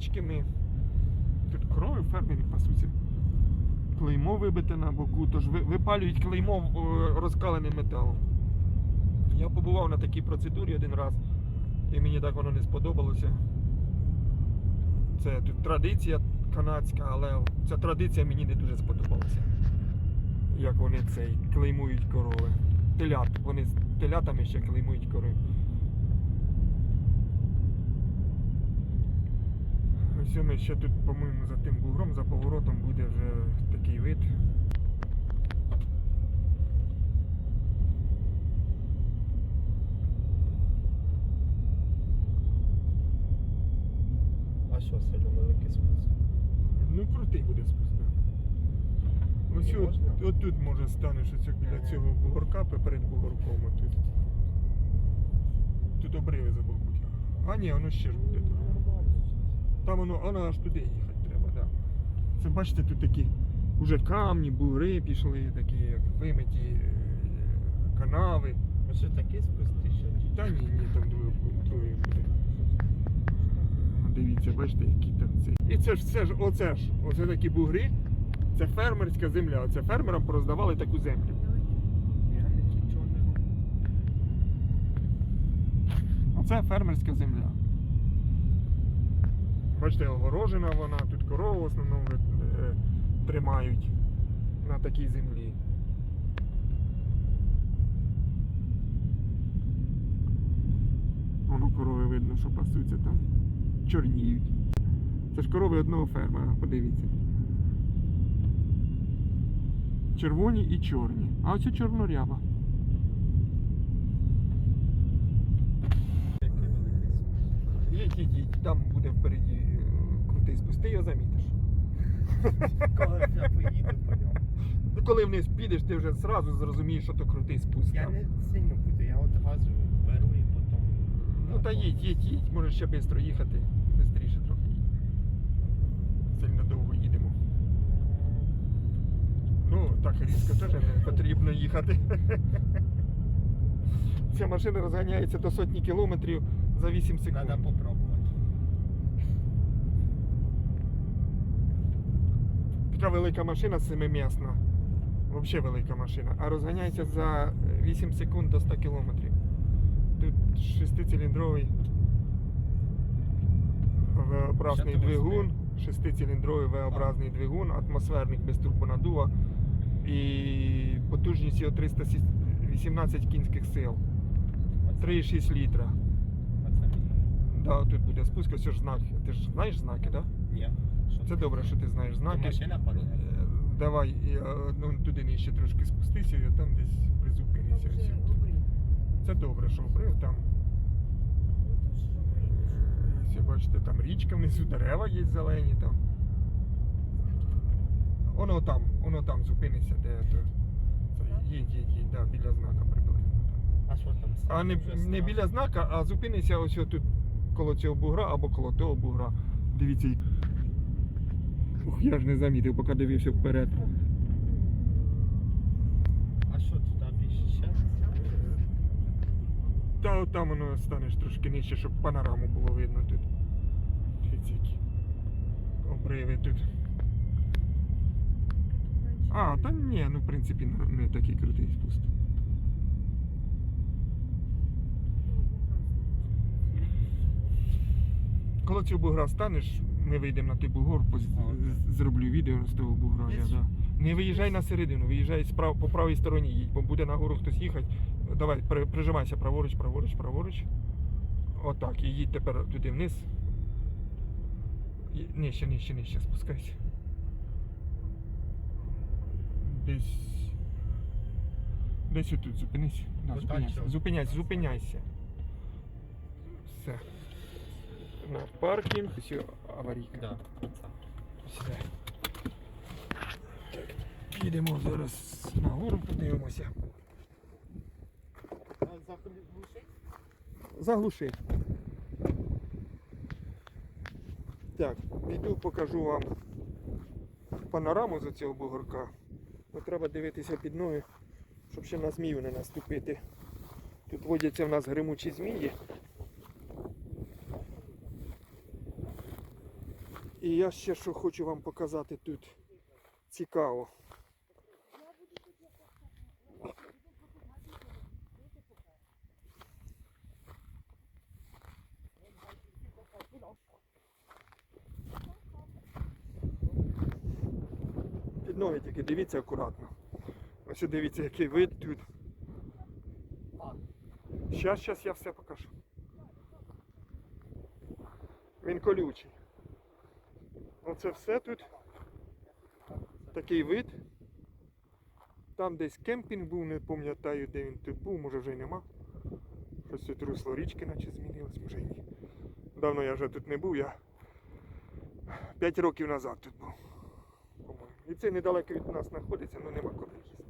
невеличкими. Тут корови фермерів пасуться. Клеймо вибите на боку, тож випалюють клеймо е, розкаленим металом. Я побував на такій процедурі один раз, і мені так воно не сподобалося. Це тут традиція канадська, але ця традиція мені не дуже сподобалася. Як вони цей клеймують корови. Телят. Вони з телятами ще клеймують корови. Ось ми ще тут, по-моєму, за тим бугром, за поворотом буде вже такий вид. А що, сильно великий спуск? Ну, крутий буде спуск. да. Ось от, тут може станеш оцю біля цього бугорка перед бугорком. Отут. Тут обриви за боку. А ні, воно ще ж буде тут. Там воно, воно аж туди їхати треба, так. Да. Це бачите, тут такі вже камні, бугри пішли, такі вимиті е, канави. А що такий спуск ти? Та ні, ні, там другий буде. Дивіться, бачите, які там це. І це ж все ж, оце ж, оце такі бугри, це фермерська земля. Оце фермерам пороздавали таку землю. Оце фермерська земля. Бачите, огорожена вона, тут корову в основному е, тримають на такій землі. Воно корови видно, що пасуться там. Чорніють. Це ж корови одного фермера, подивіться. Червоні і чорні. А оце чорноряба. Їдь, їдь, їдь, там буде впереді крутий спуск, ти його замітиш. Коли я поїду по ньому. Ну, коли вниз підеш, ти вже зразу зрозумієш, що то крутий спуск. Я там. не сильно буду, я от газу беру і потім. Ну та їдь, їдь, їдь, можеш ще швидко їхати. Бистріше трохи їдь. Сильно довго їдемо. Ну, так різко теж не потрібно їхати. Ця машина розганяється до сотні кілометрів за 8 секунд. Треба попробувати. Така велика машина семимісна. Взагалі велика машина. А розганяється за 8 секунд до 100 кілометрів. Тут шестициліндровий V-образний двигун, шестициліндровий V-образний двигун, атмосферник без турбонадува і потужність його 318 кінських сил. 3,6 літра. Да, тут буде спуск, ось ж знак. Ти ж знаєш знаки, так? Да? Ні. Що Це добре, що ти знаєш знаки. машина падає. Е, Давай, е, ну, туди нижче трошки спустися і там десь призупинися. Це добре, що обрив там. Ось, бачите, там річка внизу, дерева є зелені там. Воно там, воно там зупинися, де то. Це, їдь, їдь, їдь, да, біля знака приблизно. А що там? А не, не біля знака, а зупинися ось тут коло цього бугра або коло того бугра. Дивіться. Ух, я ж не замітив, поки дивився вперед. А що туди більше ще? Та от там воно станеш трошки нижче, щоб панораму було видно тут. Дивіться, обриви тут. А, та ні, ну в принципі не- такий крутий спуск. Коли цього бугра станеш, ми вийдемо на той бугор, поз- з- зроблю відео з того бугра. Я, да. Не виїжджай на середину, виїжджай справ, по правій стороні їдь, бо буде на гору хтось їхати. Давай, при, прижимайся праворуч, праворуч, праворуч. Отак, і їдь тепер туди вниз. І- Нижче, нижче, нижче, спускайся. Десь. Десь отут зупинись. Да, Отак зупиняйся. що? Зупиняйся, зупиняйся. Все. На паркінг. Все, аварійка. Да. Сюди. Так, підемо зараз на гору, подивимося. Заходи. Так, піду покажу вам панораму з цього бугорка. Бо треба дивитися під ноги, щоб ще на змію не наступити. Тут водяться в нас гримучі змії. І я ще що хочу вам показати тут цікаво. Під ноги тільки дивіться акуратно. Ось дивіться, який вид тут. Щас, щас я все покажу. Він колючий. Оце все тут. Такий вид. Там десь кемпінг був, не пам'ятаю, де він тут був, може вже й нема. Щось тут русло річки наче змінилось, може й ні. Давно я вже тут не був, я 5 років назад тут був. І це недалеко від нас знаходиться, ну нема куди їсти.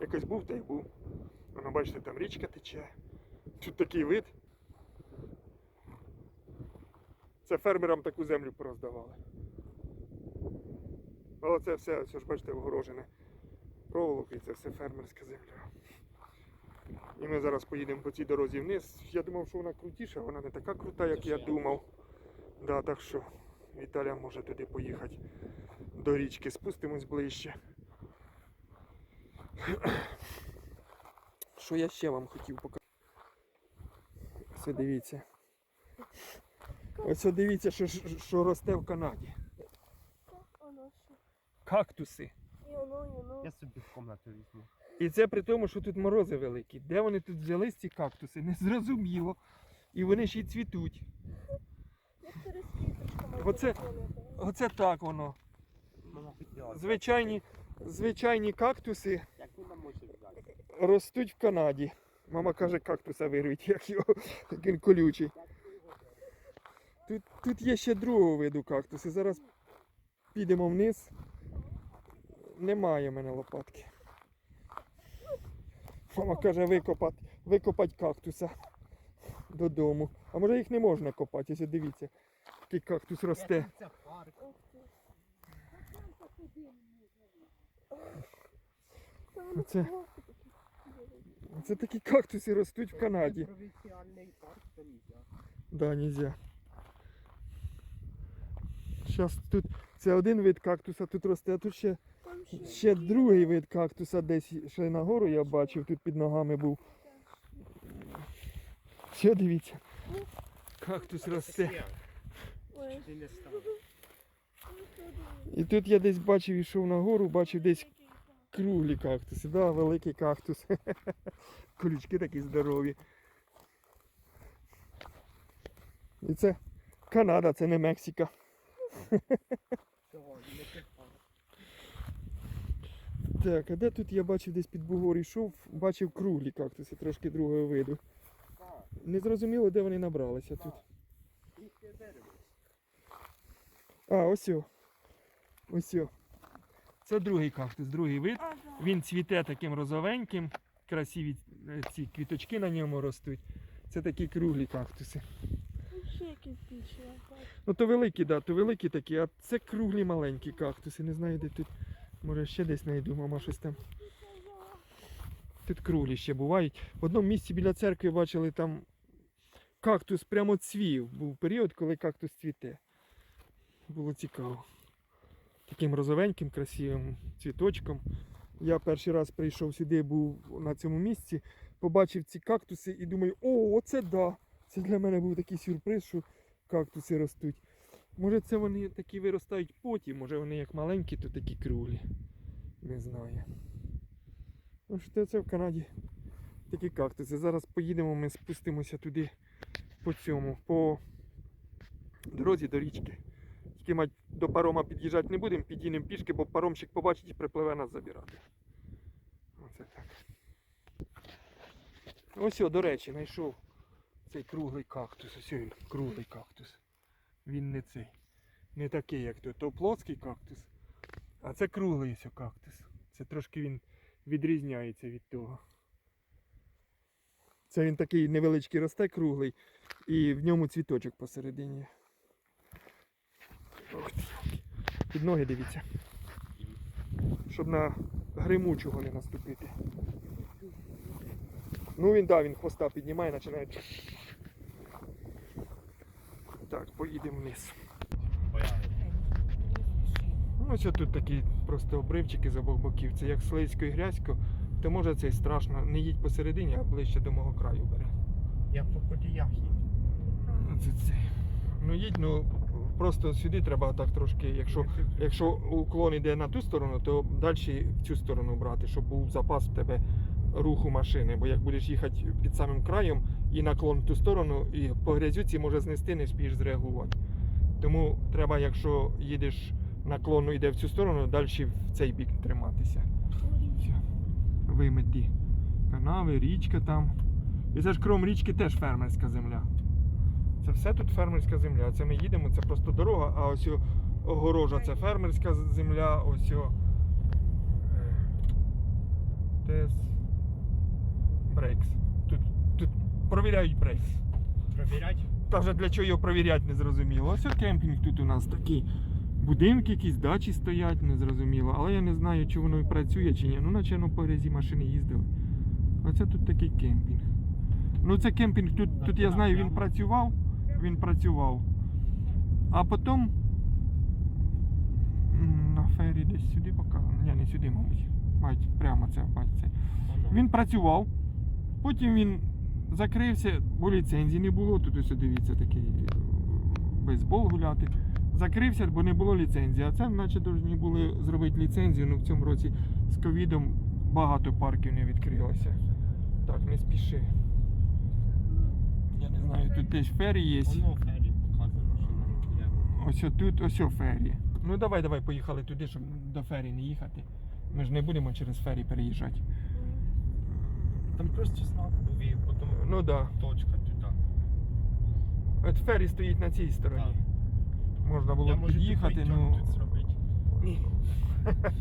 Якось був та й був. Воно бачите, там річка тече. Тут такий вид. Це фермерам таку землю пороздавали. А оце все, ось ж бачите, огорожене проволокою, це все фермерська земля. І ми зараз поїдемо по цій дорозі вниз. Я думав, що вона крутіша, вона не така крута, як я думав. Да, так що Віталя може туди поїхати до річки, спустимось ближче. Що я ще вам хотів показати? Ось дивіться. Ось дивіться, що, що росте в Канаді. Кактуси. Я собі в комнату візьму. І це при тому, що тут морози великі. Де вони тут взялись ці кактуси, незрозуміло. І вони ще й цвітуть. Оце- Оце так воно. Звичайні, звичайні кактуси ростуть в Канаді. Мама каже, кактуса вирвіть, як його як він колючий. Тут, тут є ще другого виду кактуси. Зараз підемо вниз. Немає в мене лопатки. Мама каже, викопать, викопать кактуса додому. А може їх не можна копати, ось дивіться, який кактус росте. Це. Це такі кактуси ростуть в Канаді. Нельзя. Да, нельзя. Зараз тут це один вид кактуса тут росте, а тут ще, ще другий вид кактуса десь ще нагору я бачив, тут під ногами був. Все, дивіться. Кактус росте. І тут я десь бачив, йшов нагору, бачив десь круглі кактуси. Да, великий кактус. Колючки такі здорові. І це Канада, це не Мексика. Так, а де тут я бачив десь під бугор йшов, бачив круглі кактуси, трошки другого виду. Не зрозуміло, де вони набралися тут. А, ось. о. Ось. о. Це другий кактус, другий вид. Він цвіте таким розовеньким, красиві е, ці квіточки на ньому ростуть. Це такі круглі кактуси. Ну то великі, да, то великі такі, а це круглі маленькі кактуси. Не знаю, де тут. Може ще десь знайду, мама щось там. Тут круглі ще бувають. В одному місці біля церкви бачили там кактус прямо цвів. Був період, коли кактус цвіте. Було цікаво. Таким розовеньким, красивим цвіточком. Я перший раз прийшов сюди, був на цьому місці, побачив ці кактуси і думаю, о, оце да! Це для мене був такий сюрприз, що кактуси ростуть. Може це вони такі виростають потім, може вони як маленькі, то такі круглі. Не знаю. Ну що це в Канаді такі кактуси. Зараз поїдемо, ми спустимося туди по цьому, по дорозі до річки. Тільки мать до парома під'їжджати не будемо, під'їдемо пішки, бо паромщик побачить і припливе нас забирати. Оце так. Ось, о, до речі, знайшов цей круглий кактус. Ось він, круглий кактус. Він не цей. Не такий, як той. То плоский кактус. А це круглий ось кактус. Це трошки він відрізняється від того. Це він такий невеличкий росте, круглий, і в ньому цвіточок посередині. Ох. Під ноги дивіться. Щоб на гримучого не наступити. Ну він да, він хвоста піднімає, починає. Так, поїдемо вниз. Ну, ось тут такі просто обривчики з обох боків. Це як слизько і грязько, то може це й страшно. Не їдь посередині, а ближче до мого краю бери. Я по подіях їду. Це, це. Ну їдь, ну просто сюди треба так трошки, якщо, якщо уклон йде на ту сторону, то далі в цю сторону брати, щоб був запас в тебе руху машини. Бо як будеш їхати під самим краєм і наклон в ту сторону, і по грязюці може знести, не вспієш зреагувати. Тому треба, якщо їдеш наклонно йде в цю сторону, далі в цей бік триматися. Вимиті канави, річка там. І це ж кром річки теж фермерська земля. Це все тут фермерська земля. Це ми їдемо, це просто дорога, а ось огорожа це фермерська земля, ось о. Брейкс. Тут, тут провіряють брейкс. Провірять? Та вже для чого його провіряти, не зрозуміло. Ось кемпінг тут у нас такі будинки, якісь дачі стоять, не зрозуміло. Але я не знаю, чи воно працює чи ні. Ну, наче ну, по грязі машини їздили. Оце тут такий кемпінг. Ну це кемпінг, тут, тут я знаю, він працював. Він працював. А потім на фері десь сюди показано. Ні, не сюди, мабуть. Мають прямо це бачите. Він працював, потім він закрився, бо ліцензії не було. Тут ось дивіться такий е, бейсбол гуляти. Закрився, бо не було ліцензії. А це наче повинні були зробити ліцензію. Ну в цьому році з ковідом багато парків не відкрилося. Так, не спіши. Я не знаю, тут десь фері є. Ось тут, ось фері. Ну давай, давай, поїхали туди, щоб до фері не їхати. Ми ж не будемо через фері переїжджати. Там просто знак був і потім Ну да. точка туди. От фері стоїть на цій стороні. Можна було Я б можу під'їхати, тупий ну. тут зробити.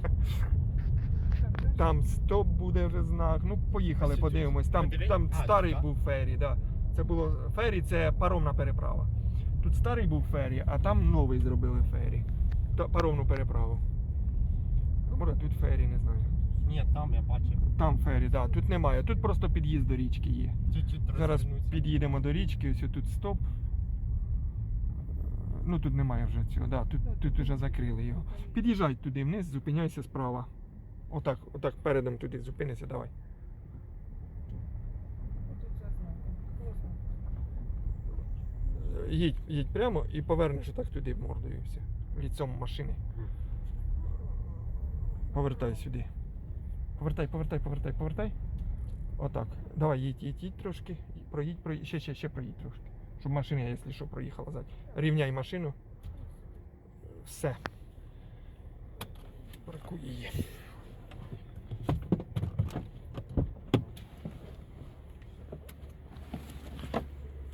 Там стоп буде вже знак. Ну, поїхали, Ось тут. подивимось. Там, там А, старий так? був фері, да. Це було фері, це паромна переправа. Тут старий був фері, а там новий зробили фері. Та паромну переправу. А Може тут фері, не знаю. Ні, там я бачив. Там фері, да. Тут немає. Тут просто під'їзд до річки є. Чуть-чуть Зараз розвернуться. під'їдемо до річки, ось тут стоп. Ну тут немає вже цього, да, тут, тут вже закрили його. Під'їжджай туди вниз, зупиняйся справа. Отак, отак передом туди зупинися, давай. Е, Їдь, їдь прямо і повернеш отак туди мордою все. Ліцом машини. Повертай сюди. Повертай, повертай, повертай, повертай. Отак. Давай, їдь, їдь, їдь трошки. Проїдь, проїдь. Ще, ще, ще проїдь трошки. Щоб машина, якщо що, проїхала ззаді. Рівняй машину. Все. Паркуй її.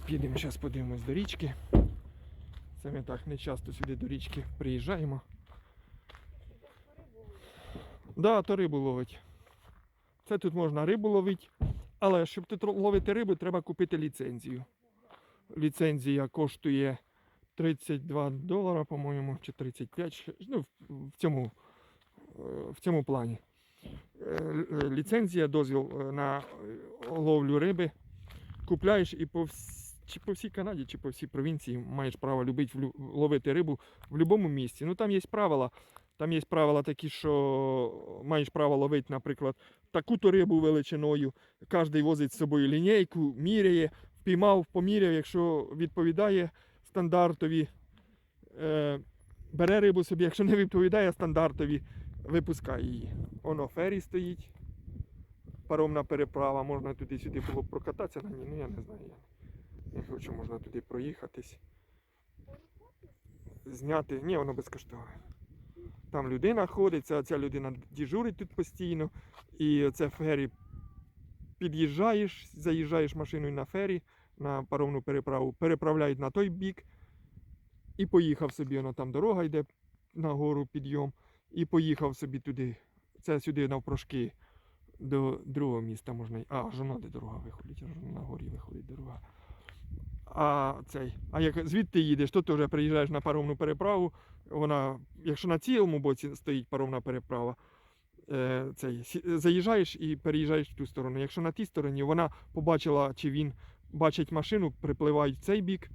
Підемо зараз подивимось до річки. Це ми так не часто сюди до річки приїжджаємо. Да, то рибу ловить. Це тут можна рибу ловити. Але щоб ловити рибу, треба купити ліцензію. Ліцензія коштує 32 долара, по-моєму, чи 35. Ну, в- цьому, е, в цьому плані. Е, е, Ліцензія, дозвіл на ловлю риби. Купляєш і по, вс- чи по всій Канаді, чи по всій провінції маєш право любити ловити рибу в будь-якому місці. Ну там є правила. Там є правила такі, що маєш право ловити, наприклад, таку-то рибу величиною. Кожен возить з собою лінійку, міряє, впіймав, поміряв, якщо відповідає стандартові, е, бере рибу собі, якщо не відповідає стандартові, випускає її. Воно фері стоїть, паромна переправа, можна туди-сюди було прокататися на ній, ну я не знаю. Я не хочу, можна туди проїхатись. Зняти. Ні, воно безкоштовне. Там людина ходить, ця, ця людина дежурить тут постійно. І це фері під'їжджаєш, заїжджаєш машиною на фері, на паромну переправу, переправляють на той бік. І поїхав собі, воно там дорога йде на гору підйом. І поїхав собі туди. Це сюди навпрошки до другого міста можна. А, аж воно де дорога виходить, на горі виходить дорога. А цей, а як звідти їдеш, то вже приїжджаєш на паромну переправу. Вона, якщо на цілому боці стоїть паромна переправа, е, цей, заїжджаєш і переїжджаєш в ту сторону. Якщо на тій стороні вона побачила, чи він бачить машину, припливають в цей бік,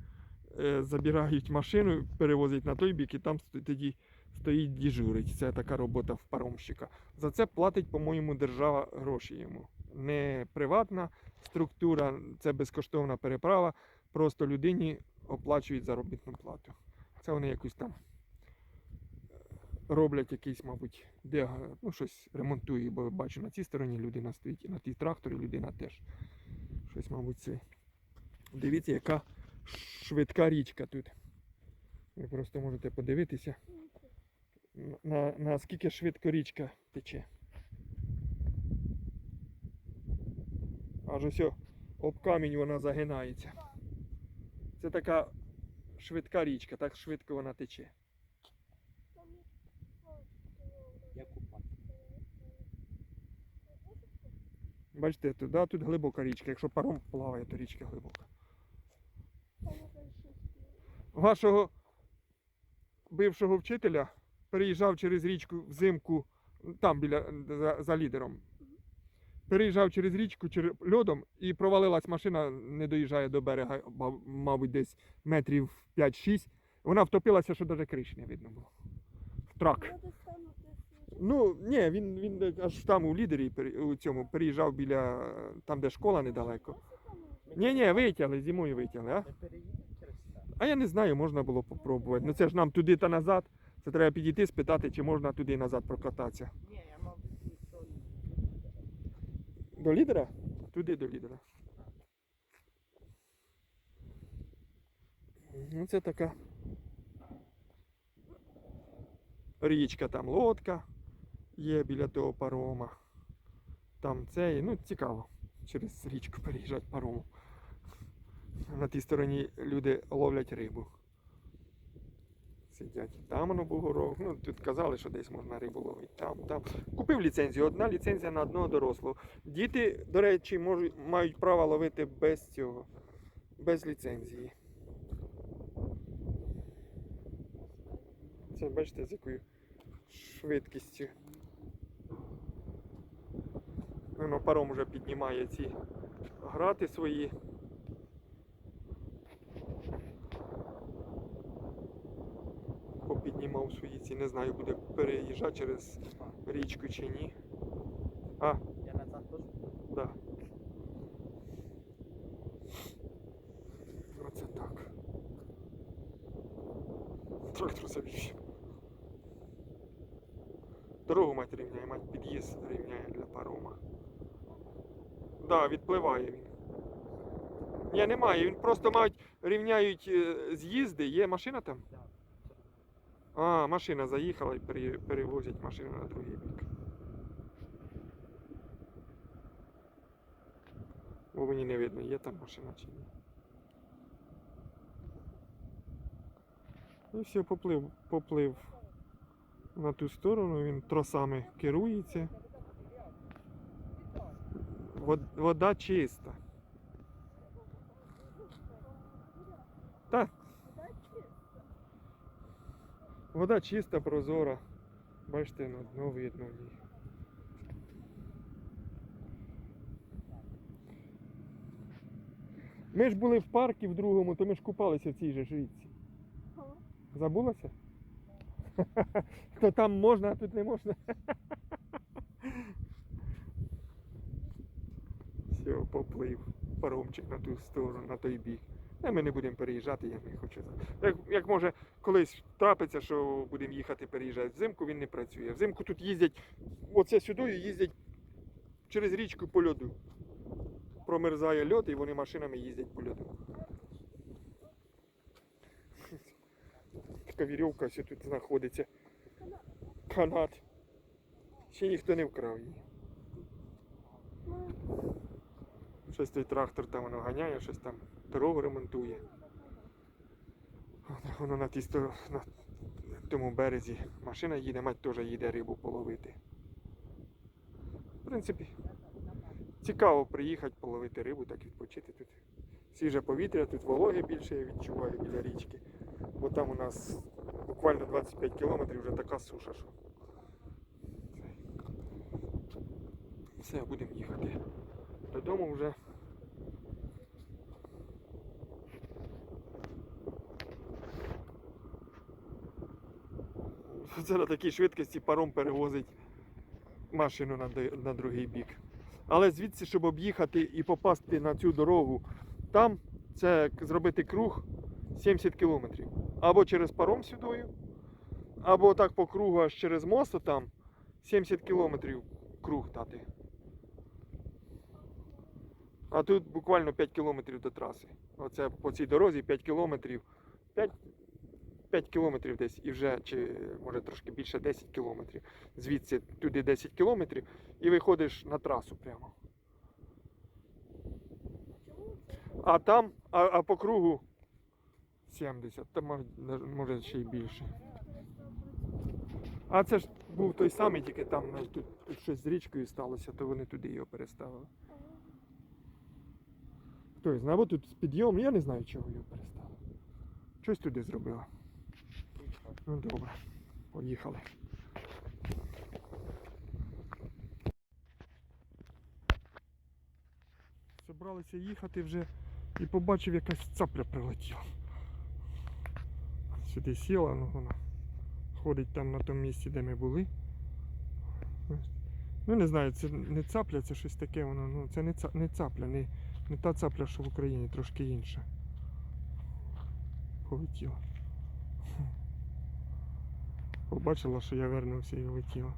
е, забирають машину, перевозять на той бік, і там тоді стоїть діжурить. Це така робота в паромщика. За це платить, по-моєму, держава гроші йому. Не приватна структура, це безкоштовна переправа. Просто людині оплачують заробітну плату. Це вони якусь там е, роблять якийсь, мабуть, де ну, щось ремонтує, бо бачу, на цій стороні людина стоїть, і на тій тракторі людина теж. Щось, мабуть, це. Дивіться, яка швидка річка тут. Ви просто можете подивитися, на, на, наскільки швидко річка тече. Аж ось об камінь вона загинається. Це така швидка річка, так швидко вона тече. Бачите, тут, да, тут глибока річка. Якщо паром плаває, то річка глибока. Вашого бившого вчителя переїжджав через річку взимку, там біля за, за лідером. Переїжджав через річку через льодом і провалилась машина, не доїжджає до берега, мабуть, десь метрів 5-6. Вона втопилася, що навіть криші не видно було. В трак. Ну, ні, він, він аж там у лідері у цьому переїжджав біля там, де школа недалеко. Ні, ні, витягли, зимою витягли, а? А я не знаю, можна було попробувати. Ну це ж нам туди та назад. Це треба підійти, спитати, чи можна туди і назад прокататися. Ні, я мав від той. До лідера? Туди до лідера. Ну це така. Річка, там лодка є біля того парома. Там цей, ну цікаво. Через річку переїжджати паромом. На тій стороні люди ловлять рибу. Сидять. Там воно бугорок. Ну, тут казали, що десь можна рибу ловити. Там, там. Купив ліцензію. Одна ліцензія на одного дорослого. Діти, до речі, можуть, мають право ловити без цього, без ліцензії. Це бачите, з якою швидкістю. Воно паром вже піднімає ці грати свої. Попіднімав свої ці, не знаю, буде переїжджати через річку чи ні. А, Я назад теж. Да. Оце так. Трактор завівся. Дорогу мать рівняє, мать під'їзд рівняє для парома. Да, відпливає він. Ні, немає, він просто мають рівняють е, з'їзди. Є машина там? А, машина заїхала і перевозять машину на другий бік. Бо мені не видно, є там машина чи ні. І все, поплив, поплив на ту сторону, він тросами керується. Вод- Вода чиста. Так, вода чиста, прозора. Бачите, на дно видно ній. Ми ж були в парку в другому, то ми ж купалися в цій же річці. Забулася? То там можна, а тут не можна. Все, поплив паромчик на ту сторону, на той бік. А ми не будемо переїжджати, я не хочу. Як, як може колись трапиться, що будемо їхати переїжджати. Взимку він не працює. Взимку тут їздять, оце сюди їздять через річку по льоду. Промерзає льод і вони машинами їздять по льоду. Така вірьовка тут знаходиться. Канат. Ще ніхто не вкрав її. Щось той трактор там воно ганяє, щось там дорогу ремонтує. Воно на тій стороні, на тому березі машина їде, мать теж їде рибу половити. В принципі, цікаво приїхати половити рибу, так відпочити тут. Свіже повітря, тут вологи більше я відчуваю біля річки. Бо там у нас буквально 25 кілометрів вже така суша, що. Все, будемо їхати. Додому вже. Це на такій швидкості паром перевозить машину на, на другий бік. Але звідси, щоб об'їхати і попасти на цю дорогу, там це зробити круг 70 кілометрів. Або через паром сюдою, або так по кругу аж через мост там 70 кілометрів круг дати. А тут буквально 5 кілометрів до траси. Оце по цій дорозі 5 кілометрів. 5, 5 кілометрів десь і вже, чи може трошки більше 10 кілометрів. Звідси туди 10 кілометрів і виходиш на трасу прямо. А там, а, а по кругу 70, там може, ще й більше. А це ж був той самий, тільки там ну, тут, тут щось з річкою сталося, то вони туди його переставили. Хтось знає, бо тут підйом, я не знаю, чого його переставили. Щось туди зробили. Ну добре, поїхали. Собралися їхати вже і побачив якась цапля прилетіла. Сюди сіла, ну вона ходить там на тому місці, де ми були. Ну не знаю, це не цапля, це щось таке, воно, ну це не, ца, не цапля, не, не та цапля, що в Україні, трошки інша. Полетіла. Побачила, що я вернувся і летіла.